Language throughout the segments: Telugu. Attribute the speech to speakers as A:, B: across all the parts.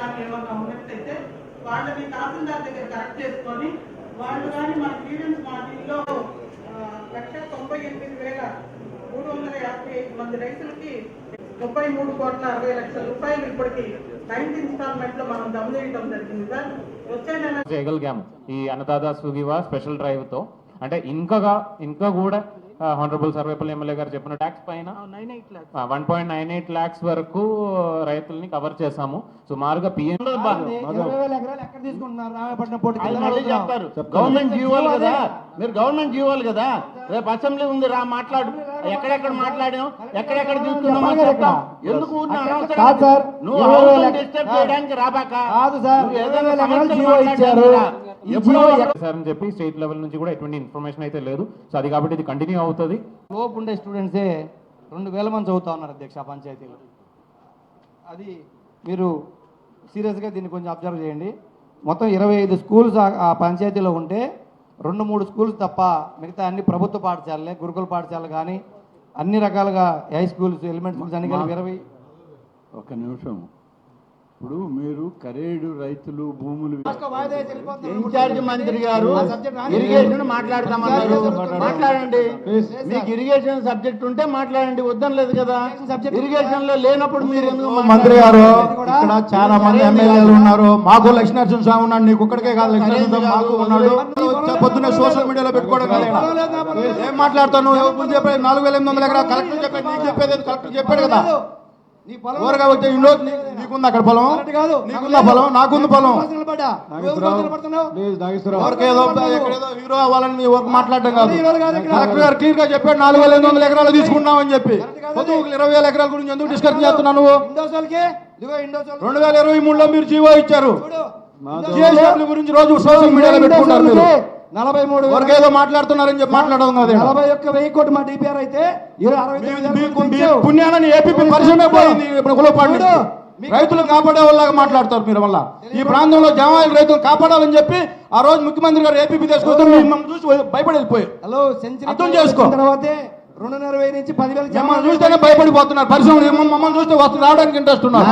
A: కానీ ఏమన్నా ఉన్నట్లయితే వాళ్ళని తహసీల్దార్ దగ్గర కరెక్ట్ చేసుకొని వాళ్ళు కానీ మన స్టూడెంట్స్ మా ఆ, లక్ష తొంభై ఎనిమిది వేల మూడు వందల యాభై ఐదు మంది రైతులకి ముప్పై మూడు కోట్ల అరవై లక్షల రూపాయలు ఇప్పటికి నైన్త్ ఇన్స్టాల్మెంట్లో మనం జమ చేయడం జరిగింది సార్. వచ్చే నెల
B: చేయగలిగాము. ఈ అన్నదాదా సుగివా స్పెషల్ డ్రైవ్తో. అంటే ఇంకా ఇంకా కూడా హానరబుల్ సర్వేపల్లి ఎమ్మెల్యే గారు చెప్పిన ట్యాక్స్ పైన one point nine eight lakhs వరకు రైతుల్ని కవర్ చేశాము. సుమారుగా పిఎం
C: చెప్తారు. గవర్నమెంట్ జీవోలు కదా. మీరు గవర్నమెంట్ జీవోలు కదా. రేపు అసెంబ్లీ ఉంది రా మాట్లాడు. ఎక్కడెక్కడ మాట్లాడాం? ఎక్కడెక్కడ తీసుకున్నామో చెప్తాం. ఎందుకు. నువ్వు డిస్టర్బ్ చేయడానికి రాబాక? ఏదైనా ఎప్పుడో
B: అని చెప్పి స్టేట్ లెవెల్ నుంచి కూడా ఎటువంటి ఇన్ఫర్మేషన్ అయితే లేదు. సో అది కాబట్టి ఇది కంటిన్యూ అవుతుంది.
D: లోపు ఉండే స్టూడెంట్సే రెండు వేల మంది చదువుతా ఉన్నారు అధ్యక్ష పంచాయతీలో. అది మీరు సీరియస్గా దీన్ని కొంచెం అబ్జర్వ్ చేయండి. మొత్తం ఇరవై ఐదు స్కూల్స్ ఆ- పంచాయతీలో ఉంటే రెండు మూడు స్కూల్స్ తప్ప మిగతా అన్ని ప్రభుత్వ పాఠశాలలే గురుకుల పాఠశాలలు కానీ అన్ని రకాలుగా హై స్కూల్స్ ఎలిమెంట్ స్కూల్స్ అన్ని కలిపి ఇరవై
E: ఒక నిమిషం ఇప్పుడు మీరు కరేడు రైతులు భూములు
C: ఇన్ఛార్జ్ మంత్రి గారు? ఇరిగేషన్ మాట్లాడతామన్నారు మాట్లాడండి. మీకు ఇరిగేషన్ సబ్జెక్ట్ ఉంటే మాట్లాడండి. వద్దనలేదు కదా. ఇరిగేషన్లో లేనప్పుడు మీరు ఎందుకు
E: మంత్రి గారు? ఇక్కడ చాలా మంది ఎమ్మెల్యేలు ఉన్నారు. మాకు లక్ష్మీనరసింహ స్వామి ఉన్నాడు. నీకు ఒక్కడికే కాదు లక్ష్మీనరసింహ మాకు ఉన్నాడు. పొద్దున్న సోషల్ మీడియాలో పెట్టుకోవడం. ఏం మాట్లాడతాను నాలుగు వేల ఎనిమిది వందల ఎకరా. కలెక్టర్ చెప్పేది నీకు చెప్పేది? కలెక్టర్ చెప్పాడు కదా. ఊరగా వచ్చే ఇల్లు నీ- నీకుంది అక్కడ పొలం
D: కరెక్ట్ కాదు.
E: నీకుందా పొలం నాకుంది పొలం
D: నిలబడ్డా. నువ్వు ఎవరి కోసం నిలబడుతున్నావు?
E: ఎవరికి ఏదో ఎక్కడేదో హీరో అవ్వాలని మీ వర్క్ మాట్లాడడం కాదు.
D: హీరోలు కాదు ఇక్కడ.
E: కలెక్టర్ గారు క్లియర్గా చెప్పాడు నాలుగు వేల ఎనిమిది వందల ఎకరాలు తీసుకున్నామని చెప్పి. ఇరవై వేల ఎకరాల గురించి ఎందుకు డిస్కస్ నువ్వు?
D: ఇండోసోల్
E: రెండు వేల ఇరవై మూడులో మీరు జీవో ఇచ్చారు. గురించి రోజు సోషల్ మీడియాలో పెట్టుకుంటారు మీరు.
D: నలభై మూడు
E: ఏదో మాట్లాడుతున్నారని చెప్పి మాట్లాడడం కాదు.
D: నలభై ఒక్క వెయ్యి కోటి మా డిపిఆర్ అయితే.
E: పుణ్యాన్ని ఏపీ పరిశ్రమ పోయింది. ఇప్పుడు కులపాడు రైతులు కాపాడే వాళ్ళగా మాట్లాడతారు మీరు వల్ల ఈ ప్రాంతంలో జమాయిల రైతులు కాపాడాలని చెప్పి ఆ రోజు ముఖ్యమంత్రి గారు ఏపీ తీసుకొస్తే చూసి భయపడి వెళ్ళిపోయారు
D: హలో సెంచరీ
E: అర్థం చేసుకో.
D: తర్వాతే రెండున్నర వెయ్యి నుంచి పదివేల
E: మిమ్మల్ని చూస్తేనే భయపడిపోతున్నారు. పరిశ్రమ మమ్మల్ని చూస్తే వస్తు రావడానికి ఇంట్రెస్ట్ ఉన్నారు.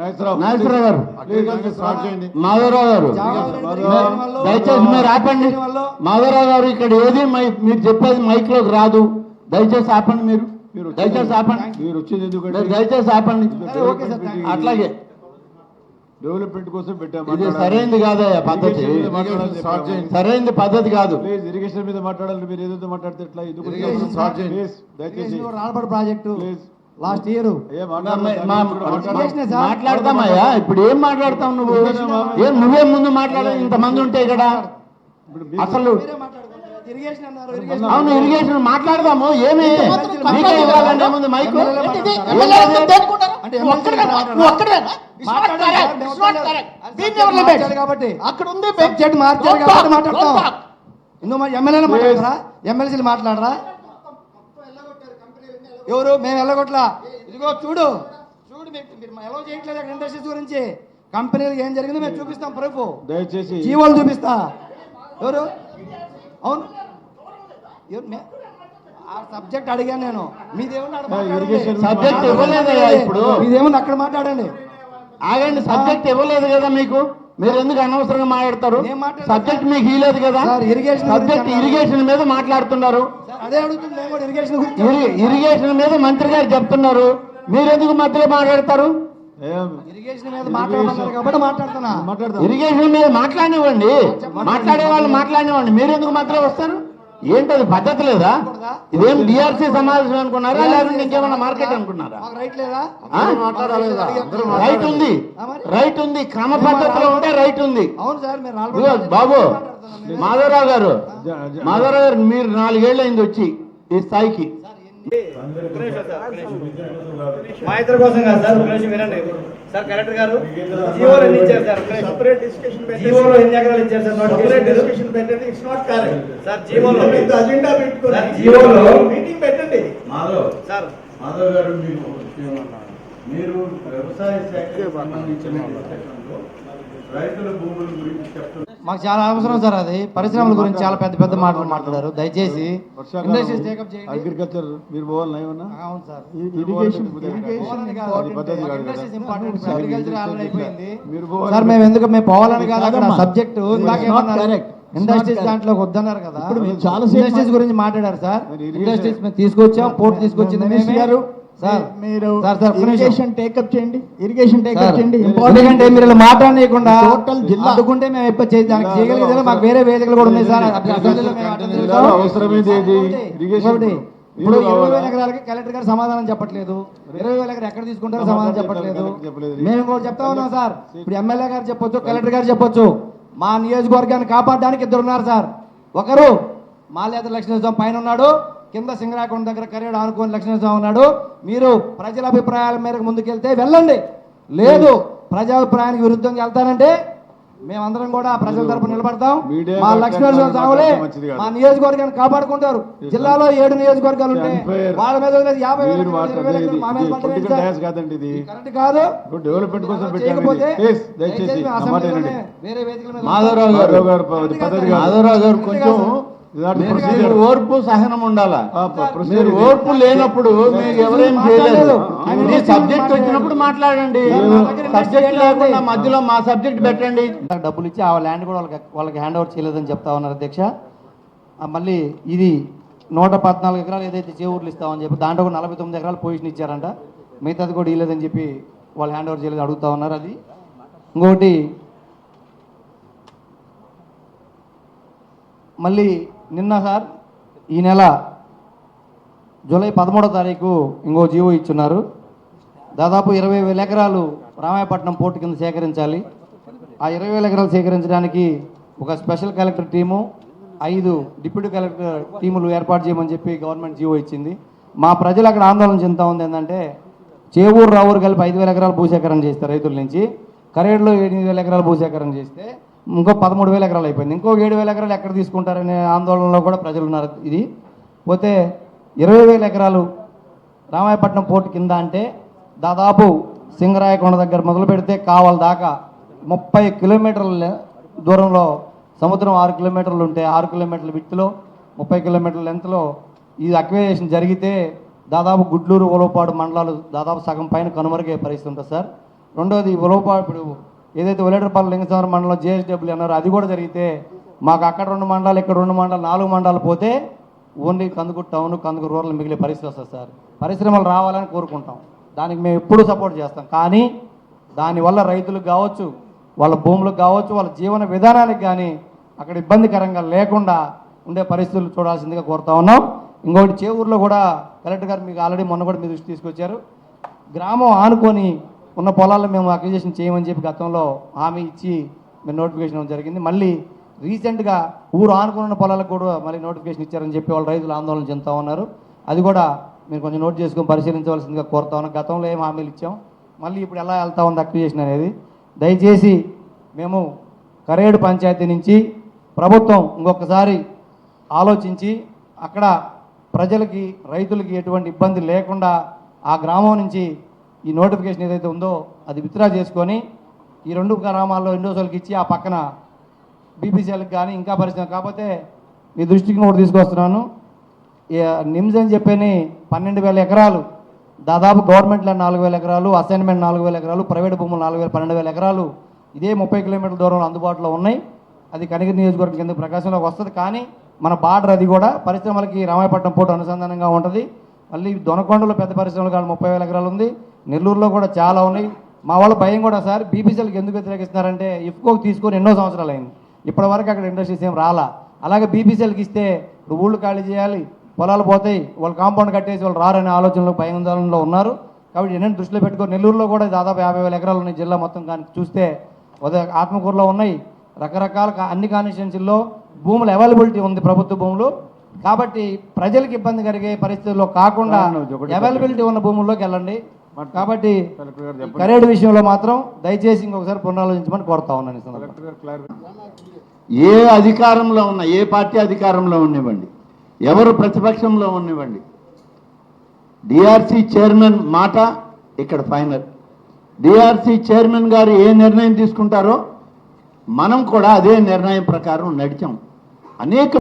C: నాగేశ్వరరావు గారు. మాధవరావు గారు. దయచేసి మీరు ఆపండి. మాధవరావు గారు ఇక్కడ ఏది మీరు చెప్పేది మైక్లోకి రాదు. దయచేసి ఆపండి మీరు. దయచేసి ఆపండి.
E: మీరు వచ్చేది ఎందుకంటే
C: దయచేసి ఆపండి.
D: Okay sir, thank you.
C: అట్లాగే.
E: డెవలప్మెంట్ కోసం
C: ఇది సరైనది కాదయ్యా పద్ధతి. సరైనది పద్ధతి కాదు.
E: ప్లీజ్ ఇరిగేషన్ మీద మాట్లాడాలి. మీరు ఏదైతే మాట్లాడితే ఎట్లా ఇది ప్లీజ్ దయచేసి.
D: ప్రాజెక్టు.
E: Please.
D: Last year.
C: మాట్లాడతామయ్యా ఇప్పుడు ఏం మాట్లాడతావు నువ్వు? ఏం నువ్వే ముందు మాట్లాడ ఇంతమంది ఉంటే ఇక్కడ. అసలు
D: ఇరిగేషన్ అన్నారు ఇరిగేషన్
C: అవును ఇరిగేషన్ మాట్లాడదాము. ఏమి? మీకే ఇవ్వాలంటే ముందు మైకు.
D: కాబట్టి
F: అక్కడ ఉంది
D: మార్చారు కాబట్టి మాట్లాడతాం మరి ఎమ్మెల్యేలు మాట్లాడరా ఎమ్మెల్సీలు మాట్లాడరా? ఎవరు? మేము వెళ్ళగొట్లా ఇదిగో చూడు. చూడు మీరు మీరు ఎలా చేయట్లేదు అక్కడ ఇండస్ట్రీస్ గురించి. కంపెనీలు ఏం జరిగిందో మేము చూపిస్తాం ప్రూఫ్
E: దయచేసి.
D: జీవోలు చూపిస్తా. ఎవరు? అవును. సబ్జెక్ట్ అడిగాను నేను. మీదేమన్నా మాట్లాడండి.
C: సబ్జెక్ట్ ఇప్పుడు.
D: మీదేమన్నా అక్కడ మాట్లాడండి.
C: ఆగండి సబ్జెక్ట్ ఇవ్వలేదు కదా మీకు? మీరు ఎందుకు అనవసరంగా మాట్లాడతారు. సబ్జెక్ట్ మీకు ఇవ్వలేదు కదా? సబ్జెక్ట్. ఇరిగేషన్ మీద మాట్లాడుతున్నారు.
D: ఇరిగేషన్
C: మీద మంత్రి గారు చెప్తున్నారు. మీరు ఎందుకు మధ్యలో మాట్లాడతారు?
D: ఇరిగేషన్ మీద
C: మాట్లాడినివ్వండి మాట్లాడే వాళ్ళు మాట్లాడినివ్వండి మీరు ఎందుకు మధ్యలో వస్తారు? ఏంటది పద్ధతి లేదా? ఇదేం డిఆర్సీ సమావేశం అనుకున్నారా? లేదంటే ఇంకేమైనా మార్కెట్ అనుకున్నారా?
D: రైట్ లేదా?
C: ఆ? రైట్ ఉంది. రైట్ ఉంది. క్రమ పద్ధతిలో ఉంటే రైట్ ఉంది. బాబు మాధవరావు గారు మాధవరావు గారు మీరు నాలుగేళ్ళు అయింది వచ్చి ఈ స్థాయికి.
G: మా ఇద్దరి కోసం కాదు సార్ ఒక నిమిషం వినండి. సార్ కలెక్టర్ గారు జీవోలో ఎన్ని ఇచ్చారు సార్?
H: separate discussion పెట్టండి.
G: జీవోలో ఎన్ని ఎకరాలు ఇచ్చారు సార్?
H: పెట్టండి.
G: సార్ జీవోలో. సార్, జీవోలో.
H: మీటింగ్ పెట్టండి.
G: సార్.
E: మాధవ్ గారు మీకు
F: మీరు వ్యవసాయ శాఖకి సంబంధించిన
D: మాకు చాలా అవసరం సార్ అది. పరిశ్రమల గురించి చాలా పెద్ద పెద్ద మాటలు మాట్లాడారు. దయచేసి ఇండస్ట్రీస్ టేకప్ చేయండి.
E: అగ్రికల్చర్ మీరు పోవాలి ఏమన్నా?
D: అవును సార్.
E: ఇరిగేషన్
D: పోవాలని కాదు.
E: అది పద్ధతి కాదు కదా.
D: ఇండస్ట్రీస్ ఇంపార్టెంట్ ఇప్పుడు అగ్రికల్చర్ ఆల్రెడీ అయిపోయింది.
E: మీరు పోవాలి.
D: సార్ మేము ఎందుకు మేము పోవాలని కాదు అక్కడ. Subject industries. దాంట్లో వద్దన్నారు కదా.
C: చాలాసేపు
D: ఇండస్ట్రీస్ గురించి మాట్లాడారు సార్. ఇండస్ట్రీస్ మేము తీసుకొచ్చాం పోర్ట్ తీసుకొచ్చింది
C: మినిస్టర్
D: మేమే.
C: మీరు. ఇరిగేషన్ టేకప్ చేయండి. ఇరిగేషన్ టేకప్ చేయండి.
D: ఎందుకంటే మీరు ఇలా మాట్లాడనీయకుండా
C: టోటల్ జిల్లా.
D: అడ్డుకుంటే మేము ఎప్పుడు మాకు వేరే వేదికలు కూడా ఉన్నాయి సార్.
E: అవసరమైంది ఇరిగేషన్ ఇప్పుడు
D: ఇరవై వేల
E: కావాలా?
D: ఎకరాలకి కలెక్టర్ గారు సమాధానం చెప్పట్లేదు. ఇరవై వేల ఎకరాలు ఎక్కడ తీసుకుంటారో సమాధానం చెప్పట్లేదు. మేము కూడా చెప్తా ఉన్నాం సార్. ఇప్పుడు ఎమ్మెల్యే గారు చెప్పొచ్చు కలెక్టర్ గారు చెప్పొచ్చు. మా నియోజకవర్గాన్ని కాపాడడానికి ఇద్దరు ఉన్నారు సార్. ఒకరు మాల్యాద లక్ష్మీస్వామి పైన ఉన్నాడు. కింద సింగరాకొండ దగ్గర కరేడు ఆనుకోని లక్ష్మీస్వామి ఉన్నాడు. మీరు ప్రజల అభిప్రాయాల మేరకు ముందుకెళ్తే వెళ్ళండి. లేదు ప్రజాభిప్రాయానికి విరుద్ధంగా వెళ్తానంటే మేమందరం కూడా ప్రజల తరపున నిలబడతాం. మా లక్ష్మీనరసింహ
E: కాదు.
D: మా నియోజకవర్గాన్ని కాపాడుకుంటారు. జిల్లాలో ఏడు నియోజకవర్గాలు ఉంటే
E: Unfair.
D: వాళ్ళ మీద యాభై కరెక్ట్ కాదు.
E: డెవలప్మెంట్ కోసం.
D: వేరే వేదికల మీద
C: మాధవరావు గారు. కొంచెం
D: మీరు.
C: మీరు ఓర్పు సహనం ఉండాలా? మీరు. ఓర్పు లేనప్పుడు మీకు ఎవరేం చేయలేదు మీ సబ్జెక్ట్ వచ్చినప్పుడు మాట్లాడండి. సబ్జెక్ట్ లేకుండా మధ్యలో మా సబ్జెక్ట్ పెట్టండి.
D: డబ్బులు ఇచ్చి ఆ ల్యాండ్ కూడా వాళ్ళకి వాళ్ళకి హ్యాండ్ ఓవర్ చేయలేదని చెప్తా ఉన్నారు అధ్యక్ష. ఆ మళ్ళీ ఇది నూట పద్నాలుగు ఎకరాలు ఏదైతే చేఊర్లు ఇస్తామని చెప్పి దాంట్లో ఒక నలభై తొమ్మిది ఎకరాలు పొజిషన్ ఇచ్చారంట. మిగతాది కూడా ఇవ్వలేదని చెప్పి వాళ్ళు హ్యాండ్ ఓవర్ చేయలేదు అడుగుతా ఉన్నారు అది. ఇంకొకటి మళ్ళీ నిన్న సార్ ఈ నెల జూలై పదమూడో తారీఖు ఇంకో జీవో ఇచ్చున్నారు. దాదాపు ఇరవై వేల ఎకరాలు రామాయపట్నం పోర్టు కింద సేకరించాలి. ఆ ఇరవై వేల ఎకరాలు సేకరించడానికి ఒక స్పెషల్ కలెక్టర్ టీము ఐదు డిప్యూటీ కలెక్టర్ టీములు ఏర్పాటు చేయమని చెప్పి గవర్నమెంట్ జీవో ఇచ్చింది. మా ప్రజలు అక్కడ ఆందోళన చెందుతా ఉంది ఏంటంటే చేవూరు రావూరు కలిపి ఐదు వేల ఎకరాలు భూసేకరణ చేస్తే రైతుల నుంచి. కరేడులో ఎనిమిది వేల ఎకరాలు భూసేకరణ చేస్తే ఇంకో పదమూడు వేల ఎకరాలు అయిపోయింది. ఇంకో ఏడు వేల ఎకరాలు ఎక్కడ తీసుకుంటారనే ఆందోళనలో కూడా ప్రజలు ఉన్నారు ఇది. పోతే ఇరవై వేల ఎకరాలు రామాయపట్నం పోర్టు కింద అంటే దాదాపు సింగరాయకొండ దగ్గర మొదలు పెడితే కావాలి దాకా ముప్పై కిలోమీటర్ల దూరంలో సముద్రం ఆరు కిలోమీటర్లు ఉంటే ఆరు కిలోమీటర్ల విత్తులో ముప్పై కిలోమీటర్ల లెంత్లో ఈ అక్వేషన్ జరిగితే దాదాపు గుడ్లూరు ఉలవపాడు మండలాలు దాదాపు సగం పైన కనుమరుగే పరిస్థితి ఉంటుంది సార్. రెండోది ఉలవపాడు ఇప్పుడు ఏదైతే ఒలేటరపల్లి లింగస్వామి మండలం జేఎస్డబ్ల్యూ అన్నారో అది కూడా జరిగితే మాకు అక్కడ రెండు మండలాలు ఇక్కడ రెండు మండలాలు నాలుగు మండలాలు పోతే only Kandukur town Kandukur rural మిగిలే పరిస్థితి వస్తుంది సార్. పరిశ్రమలు రావాలని కోరుకుంటాం. దానికి మేము ఎప్పుడూ సపోర్ట్ చేస్తాం. కానీ దానివల్ల రైతులకు కావచ్చు వాళ్ళ భూములకు కావచ్చు వాళ్ళ జీవన విధానానికి కానీ అక్కడ ఇబ్బందికరంగా లేకుండా ఉండే పరిస్థితులు చూడాల్సిందిగా కోరుతా ఉన్నాం. ఇంకొకటి చేవూరులో కూడా కలెక్టర్ గారు మీకు ఆల్రెడీ మొన్న కూడా మీ దృష్టి తీసుకొచ్చారు. గ్రామం ఆనుకొని ఉన్న పొలాల్లో మేము అక్విజేషన్ చేయమని చెప్పి గతంలో హామీ ఇచ్చి మేము నోటిఫికేషన్ ఇవ్వడం జరిగింది. మళ్ళీ రీసెంట్గా ఊరు ఆనుకున్న పొలాలకు కూడా మళ్ళీ నోటిఫికేషన్ ఇచ్చారని చెప్పి వాళ్ళు రైతులు ఆందోళన చెందుతా ఉన్నారు. అది కూడా మీరు కొంచెం నోట్ చేసుకొని పరిశీలించవలసిందిగా కోరుతా ఉన్నాం. గతంలో ఏం హామీలు ఇచ్చాం? మళ్ళీ ఇప్పుడు ఎలా వెళ్తా ఉంది అక్విజేషన్ అనేది? దయచేసి మేము కరేడు పంచాయతీ నుంచి ప్రభుత్వం ఇంకొకసారి ఆలోచించి అక్కడ ప్రజలకి రైతులకి ఎటువంటి ఇబ్బంది లేకుండా ఆ గ్రామం నుంచి ఈ నోటిఫికేషన్ ఏదైతే ఉందో అది విత్డ్రా చేసుకొని ఈ రెండు గ్రామాల్లో ఇండోసోల్కి ఇచ్చి ఆ పక్కన బీపీసీఎల్కి కానీ ఇంకా పరిస్థితి కాకపోతే మీ దృష్టికి కూడా తీసుకొస్తున్నాను. నిమ్స్ అని చెప్పని పన్నెండు వేల ఎకరాలు దాదాపు గవర్నమెంట్ ల్యాండ్ నాలుగు వేల ఎకరాలు అసైన్మెంట్ నాలుగు వేల ఎకరాలు ప్రైవేట్ భూములు నాలుగు వేల పన్నెండు వేల ఎకరాలు ఇదే ముప్పై కిలోమీటర్ల దూరంలో అందుబాటులో ఉన్నాయి. అది కనిగిరి నియోజకవర్గం కింద ప్రకాశంలోకి వస్తుంది కానీ మన బార్డర్ అది కూడా పరిశ్రమలకి రామాయపట్నం పూట అనుసంధానంగా ఉంటుంది. మళ్ళీ దొనకొండలో పెద్ద పరిశ్రమలు కానీ ముప్పై వేల ఎకరాలు ఉంది. నెల్లూరులో కూడా చాలా ఉన్నాయి. మా వాళ్ళ భయం కూడా సార్ బీపీసీఎల్కి ఎందుకు వ్యతిరేకిస్తున్నారంటే ఇఫ్కోకి తీసుకొని ఎన్నో సంవత్సరాలు అయింది. ఇప్పటివరకు అక్కడ ఇండస్ట్రీస్ ఏం రాలా. అలాగే బీపీసీఎల్కి ఇస్తే ఇప్పుడు ఊళ్ళు ఖాళీ చేయాలి పొలాలు పోతాయి వాళ్ళు కాంపౌండ్ కట్టేసి వాళ్ళు రారనే ఆలోచనలో భయాందోళనలో ఉన్నారు. కాబట్టి ఎన్నో దృష్టిలో పెట్టుకొని నెల్లూరులో కూడా దాదాపు యాభై వేల ఎకరాలు ఉన్నాయి జిల్లా మొత్తం కానీ చూస్తే. ఉదయ ఆత్మకూరులో ఉన్నాయి. రకరకాల అన్ని కాన్స్టిట్యున్సీల్లో భూములు అవైలబిలిటీ ఉంది ప్రభుత్వ భూములు. కాబట్టి ప్రజలకు ఇబ్బంది కలిగే పరిస్థితుల్లో కాకుండా అవైలబిలిటీ ఉన్న భూముల్లోకి వెళ్ళండి. కాబట్టి కరేడు విషయంలో మాత్రం దయచేసి ఇంకొకసారి పునరాలోచించమని కోరుతా ఉన్నాను
C: ఏ అధికారంలో ఉన్న ఏ పార్టీ అధికారంలో ఉన్నవ్వండి ఎవరు ప్రతిపక్షంలో ఉన్నవ్వండి డిఆర్సి చైర్మన్ మాట ఇక్కడ ఫైనల్. డిఆర్సి చైర్మన్ గారు ఏ నిర్ణయం తీసుకుంటారో మనం కూడా అదే నిర్ణయం ప్రకారం నడిచాం. అనేక